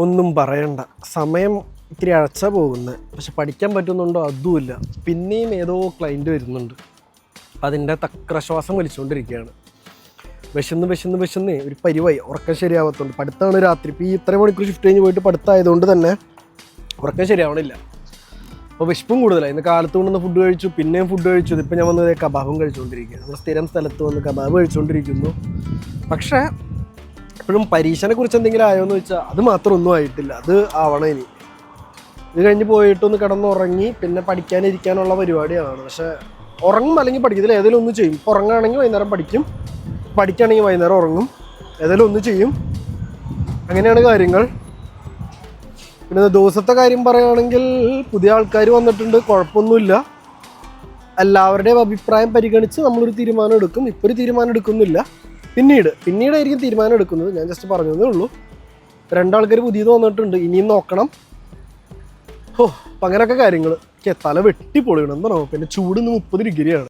ഒന്നും പറയണ്ട. സമയം ഇത്തിരി അഴച്ച പോകുന്നത് പക്ഷെ പഠിക്കാൻ പറ്റുന്നുണ്ടോ? അതുമില്ല. പിന്നെയും ഏതോ ക്ലൈന്റ് വരുന്നുണ്ട്. അതിന്റെ തക്രശ്വാസം വലിച്ചുകൊണ്ടിരിക്കുകയാണ് വിശന്ന് വിശന്ന് വിശന്ന് ഒരു പരിവായി. ഉറക്കം ശരിയാവത്തുണ്ട്. പഠിത്തമാണ് രാത്രി. ഇപ്പോൾ ഈ ഇത്ര മണിക്കൂർ ഷിഫ്റ്റ് കഴിഞ്ഞ് പോയിട്ട് പഠിത്തമായതുകൊണ്ട് തന്നെ ഉറക്കം ശരിയാവണില്ല. അപ്പോൾ വിശപ്പും കൂടുതലായി. ഇന്ന് കാലത്ത് കൊണ്ടുവന്ന് ഫുഡ് കഴിച്ചു പിന്നെയും ഫുഡ് കഴിച്ചു. ഇതിപ്പോൾ ഞാൻ വന്നത് കബാബും കഴിച്ചുകൊണ്ടിരിക്കുകയാണ് നമ്മൾ സ്ഥിരം സ്ഥലത്ത് വന്ന് കബാബ് കഴിച്ചുകൊണ്ടിരിക്കുന്നു പക്ഷേ ഇപ്പോഴും പരീക്ഷനെ കുറിച്ച് എന്തെങ്കിലും ആയോ എന്ന് അത് മാത്രം ഒന്നും ആയിട്ടില്ല. അത് ആവണം ഇനി. ഇത് കഴിഞ്ഞ് പോയിട്ടൊന്ന് കിടന്നുറങ്ങി പിന്നെ പഠിക്കാനിരിക്കാനുള്ള പരിപാടിയാണ്. പക്ഷെ ഉറങ്ങും അല്ലെങ്കിൽ പഠിക്കും ഇതിൽ ഏതെങ്കിലും ഒന്ന് ചെയ്യും. ഇപ്പോൾ ഉറങ്ങുകയാണെങ്കിൽ വൈകുന്നേരം പഠിക്കും. പഠിക്കുകയാണെങ്കിൽ വൈകുന്നേരം ഉറങ്ങും. ഏതെങ്കിലും ഒന്ന് ചെയ്യും. അങ്ങനെയാണ് കാര്യങ്ങൾ. പിന്നെ ദിവസത്തെ കാര്യം പറയുകയാണെങ്കിൽ പുതിയ ആൾക്കാർ വന്നിട്ടുണ്ട്. കുഴപ്പമൊന്നുമില്ല. എല്ലാവരുടെയും അഭിപ്രായം പരിഗണിച്ച് നമ്മളൊരു തീരുമാനം എടുക്കും. ഇപ്പോൾ ഒരു തീരുമാനം എടുക്കുന്നില്ല. പിന്നീട് പിന്നീടായിരിക്കും തീരുമാനം എടുക്കുന്നത്. ഞാൻ ജസ്റ്റ് പറഞ്ഞതേ ഉള്ളൂ. രണ്ടാൾക്കാർ പുതിയത് വന്നിട്ടുണ്ട്. ഇനിയും നോക്കണം. ഓ അപ്പം അങ്ങനെയൊക്കെ കാര്യങ്ങൾ തല വെട്ടി പൊളിയണം എന്താണോ പിന്നെ ചൂട് ഇന്ന് മുപ്പത് ഡിഗ്രിയാണ്.